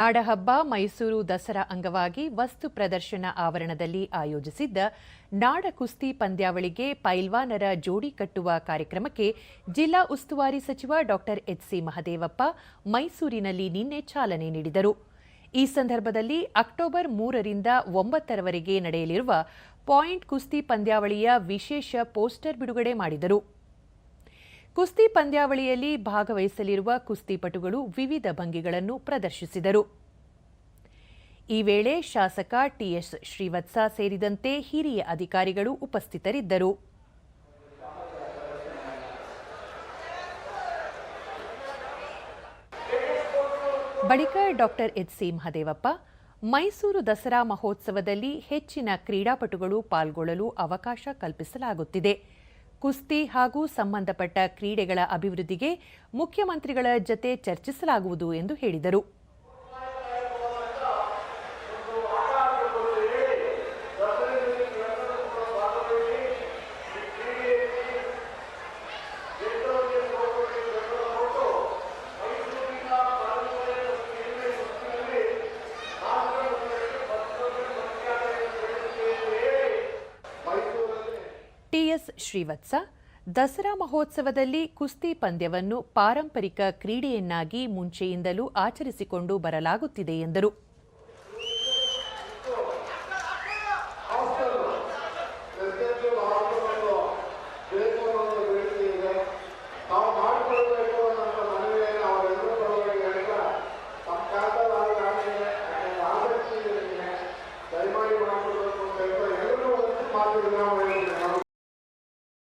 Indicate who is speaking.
Speaker 1: ನಾಡಹಬ್ಬ ಮೈಸೂರು ದಸರಾ ಅಂಗವಾಗಿ ವಸ್ತು ಪ್ರದರ್ಶನ ಆವರಣದಲ್ಲಿ ಆಯೋಜಿಸಿದ್ದ ನಾಡ ಕುಸ್ತಿ ಪಂದ್ಯಾವಳಿಗೆ ಪೈಲ್ವಾನರ ಜೋಡಿ ಕಟ್ಟುವ ಕಾರ್ಯಕ್ರಮಕ್ಕೆ ಜಿಲ್ಲಾ ಉಸ್ತುವಾರಿ ಸಚಿವ ಡಾಕ್ಟರ್ ಎಚ್ಸಿ ಮಹದೇವಪ್ಪ ಮೈಸೂರಿನಲ್ಲಿ ನಿನ್ನೆ ಚಾಲನೆ ನೀಡಿದರು. ಈ ಸಂದರ್ಭದಲ್ಲಿ ಅಕ್ಟೋಬರ್ ಮೂರರಿಂದ ಒಂಬತ್ತರವರೆಗೆ ನಡೆಯಲಿರುವ ಪಾಯಿಂಟ್ ಕುಸ್ತಿ ಪಂದ್ಯಾವಳಿಯ ವಿಶೇಷ ಪೋಸ್ಟರ್ ಬಿಡುಗಡೆ ಮಾಡಿದರು. ಕುಸ್ತಿ ಪಂದ್ಯಾವಳಿಯಲ್ಲಿ ಭಾಗವಹಿಸಲಿರುವ ಕುಸ್ತಿಪಟುಗಳು ವಿವಿಧ ಭಂಗಿಗಳನ್ನು ಪ್ರದರ್ಶಿಸಿದರು. ಈ ವೇಳೆ ಶಾಸಕ ಟಿಎಸ್ ಶ್ರೀವತ್ಸ ಸೇರಿದಂತೆ ಹಿರಿಯ ಅಧಿಕಾರಿಗಳು ಉಪಸ್ಥಿತರಿದ್ದರು. ಬಳಿಕ doctor H C Mahadevappa, Mysuru Dasara ಮಹೋತ್ಸವದಲ್ಲಿ ಹೆಚ್ಚಿನ ಕ್ರೀಡಾಪಟುಗಳು ಪಾಲ್ಗೊಳ್ಳಲು ಅವಕಾಶ ಕಲ್ಪಿಸಲಾಗುತ್ತಿದೆ. ಕುಸ್ತಿ ಹಾಗೂ ಸಂಬಂಧಪಟ್ಟ ಕ್ರೀಡೆಗಳ ಅಭಿವೃದ್ಧಿಗೆ ಮುಖ್ಯಮಂತ್ರಿಗಳ ಜತೆ ಚರ್ಚಿಸಲಾಗುವುದು ಎಂದು ಹೇಳಿದರು. ಎಸ್ ಶ್ರೀವತ್ಸ ದಸರಾ ಮಹೋತ್ಸವದಲ್ಲಿ ಕುಸ್ತಿ ಪಂದ್ಯವನ್ನು ಪಾರಂಪರಿಕ ಕ್ರೀಡೆಯನ್ನಾಗಿ ಮುಂಚೆಯಿಂದಲೂ ಆಚರಿಸಿಕೊಂಡು ಬರಲಾಗುತ್ತಿದೆ ಎಂದರು Thank.